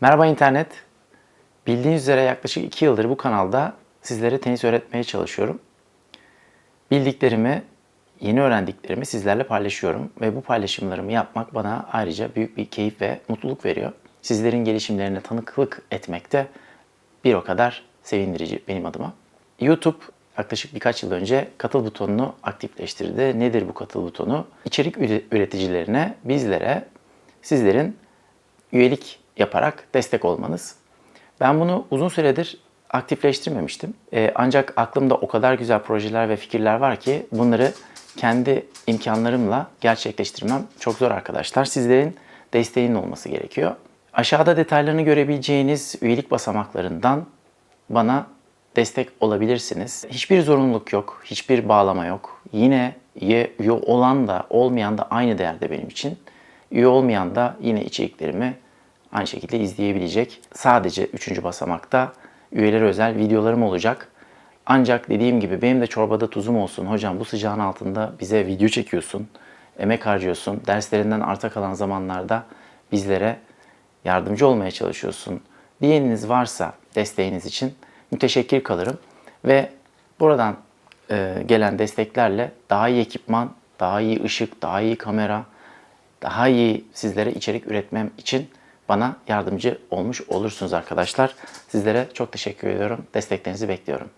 Merhaba internet. Bildiğiniz üzere yaklaşık 2 yıldır bu kanalda sizlere tenis öğretmeye çalışıyorum. Bildiklerimi, yeni öğrendiklerimi sizlerle paylaşıyorum ve bu paylaşımlarımı yapmak bana ayrıca büyük bir keyif ve mutluluk veriyor. Sizlerin gelişimlerine tanıklık etmek de bir o kadar sevindirici benim adıma. YouTube yaklaşık birkaç yıl önce katıl butonunu aktifleştirdi. Nedir bu katıl butonu? İçerik üre- üreticilerine, bizlere, sizlerin üyelik yaparak destek olmanız. Ben bunu uzun süredir aktifleştirmemiştim. Ee, ancak aklımda o kadar güzel projeler ve fikirler var ki bunları kendi imkanlarımla gerçekleştirmem çok zor arkadaşlar. Sizlerin desteğinin olması gerekiyor. Aşağıda detaylarını görebileceğiniz üyelik basamaklarından bana destek olabilirsiniz. Hiçbir zorunluluk yok, hiçbir bağlama yok. Yine üye olan da olmayan da aynı değerde benim için. Üye olmayan da yine içeriklerimi aynı şekilde izleyebilecek. Sadece üçüncü basamakta üyelere özel videolarım olacak. Ancak dediğim gibi benim de çorbada tuzum olsun. Hocam bu sıcağın altında bize video çekiyorsun, emek harcıyorsun. Derslerinden arta kalan zamanlarda bizlere yardımcı olmaya çalışıyorsun diyeniniz varsa desteğiniz için müteşekkir kalırım. Ve buradan e, gelen desteklerle daha iyi ekipman, daha iyi ışık, daha iyi kamera, daha iyi sizlere içerik üretmem için bana yardımcı olmuş olursunuz arkadaşlar. Sizlere çok teşekkür ediyorum. Desteklerinizi bekliyorum.